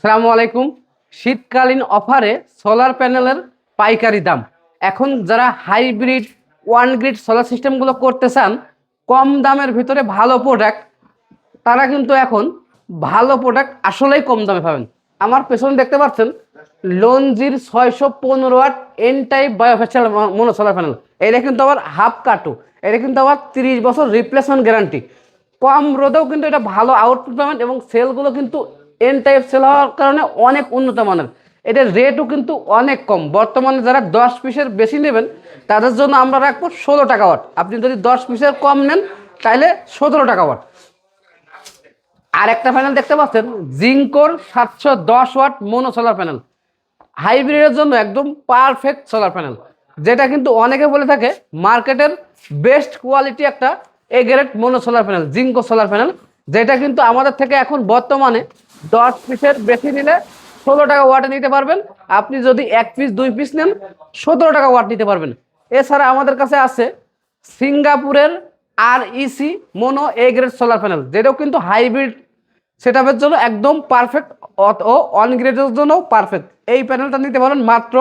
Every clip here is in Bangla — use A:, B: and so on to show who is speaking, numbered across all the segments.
A: সালামু আলাইকুম শীতকালীন অফারে সোলার প্যানেলের পাইকারি দাম। এখন যারা হাইব্রিড ওয়ান গ্রিড সোলার সিস্টেমগুলো করতে চান, কম দামের ভিতরে ভালো প্রোডাক্ট তারা কিন্তু এখন ভালো প্রোডাক্ট আসলেই কম দামে পাবেন। আমার পেছনে দেখতে পাচ্ছেন, লঞ্জির ছয়শো পনেরো watt N type bifacial mono solar panel এটা কিন্তু আবার হাফ কাটু এটা কিন্তু আবার তিরিশ বছর রিপ্লেসমেন্ট গ্যারান্টি কম রোদেও কিন্তু এটা ভালো আউটপুট পাবেন এবং সেলগুলো কিন্তু এন টাইপ সেল হওয়ার কারণে অনেক উন্নত মানের। এটার রেটও কিন্তু অনেক কম। বর্তমানে যারা দশ পিসের বেশি নেবেন, তাদের জন্য আমরা রাখব ষোলো টাকা ওয়াট। আপনি যদি দশ পিসের কম নেন তাহলে সতেরো টাকা ওয়াট। আর একটা প্যানেল দেখতে পাচ্ছেন? জিঙ্কোর সাতশো দশ ওয়াট মোনো সোলার প্যানেল হাইব্রিডের জন্য একদম পারফেক্ট সোলার প্যানেল যেটা কিন্তু অনেকে বলে থাকে মার্কেটের বেস্ট কোয়ালিটি একটা A grade mono solar panel Jinko solar panel যেটা কিন্তু আমাদের থেকে এখন বর্তমানে দশ পিসের বেশি নিলে ষোলো টাকা ওয়াটে নিতে পারবেন। আপনি যদি এক পিস, দুই পিস নেন, সতেরো টাকা ওয়াট নিতে পারবেন। এছাড়া আমাদের কাছে আছে সিঙ্গাপুরের R EC mono A grade solar panel যেটাও কিন্তু হাইব্রিড সেটআপের জন্য একদম পারফেক্ট ও অন গ্রেডের জন্য পারফেক্ট এই প্যানেলটা নিতে পারেন মাত্র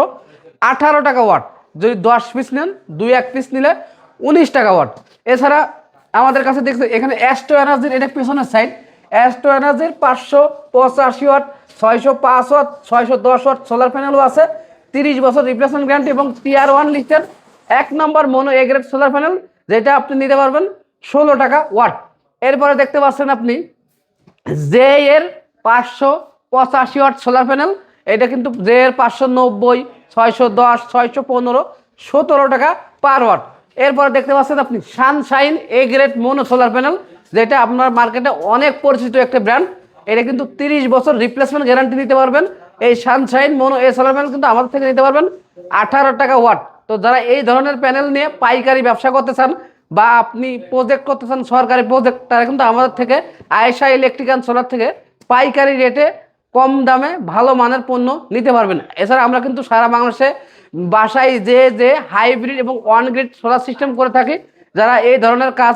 A: আঠারো টাকা ওয়াট। যদি দশ পিস নেন, দুই এক পিস নিলে উনিশ টাকা ওয়াট। এছাড়া আমাদের কাছে দেখতে এখানে অ্যাস্ট্রো এনার্জির এটা পেছনের সাইড অ্যাস্টো এনার্জির পাঁচশো পঁচাশি ওয়াট, ছয়শো পাঁচ ওয়াট, ছয়শো দশ ওয়াট সোলার প্যানেলও আছে, তিরিশ বছর রিপ্লেসমেন্ট গ্যারান্টি এবং টিআর ওয়ান লিস্টের এক নম্বর mono A grade solar panel, যেটা আপনি নিতে পারবেন ষোলো টাকা ওয়াট। এরপরে দেখতে পাচ্ছেন আপনি জে এর পাঁচশো পঁচাশি ওয়াট সোলার প্যানেল, এটা কিন্তু জে এর পাঁচশো নব্বই, ছয়শো দশ, ছয়শো পনেরো, সতেরো টাকা পার ওয়াট। এরপরে দেখতে পাচ্ছেন আপনি, Sunshine A grade mono solar panel যেটা আপনার মার্কেটে অনেক পরিচিত একটা ব্র্যান্ড এটা কিন্তু তিরিশ বছর রিপ্লেসমেন্ট গ্যারান্টি দিতে পারবেন। এই সানশাইন মোনো এই সোলার প্যানেল কিন্তু আমাদের থেকে নিতে পারবেন। আঠারো টাকা ওয়াট তো যারা এই ধরনের প্যানেল নিয়ে পাইকারি ব্যবসা করতে চান বা আপনি প্রজেক্ট করতে চান, সরকারি প্রজেক্ট তারা কিন্তু আমাদের থেকে, আয়েশা ইলেকট্রিক্যাল সোলার থেকে পাইকারি রেটে কম দামে ভালো মানের পণ্য নিতে পারবেন। এছাড়া আমরা কিন্তু সারা বাংলাদেশে বাসায় যে যে হাইব্রিড এবং ওয়ান গ্রিড সোলার সিস্টেম করে থাকি, যারা এই ধরনের কাজ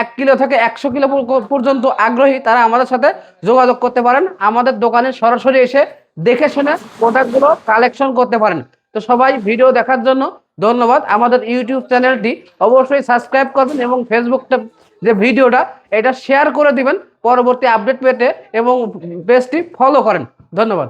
A: এক কিলো থেকে একশো কিলো পর্যন্ত আগ্রহী তারা আমাদের সাথে যোগাযোগ করতে পারেন। আমাদের দোকানে সরাসরি এসে দেখে শুনে প্রোডাক্টগুলো কালেকশন করতে পারেন। তো সবাই ভিডিও দেখার জন্য ধন্যবাদ। আমাদের ইউটিউব চ্যানেলটি অবশ্যই সাবস্ক্রাইব করবেন এবং ফেসবুকটা যে ভিডিওটা এটা শেয়ার করে দিবেন। পরবর্তী আপডেট পেতে এবং পেজটি ফলো করেন। ধন্যবাদ।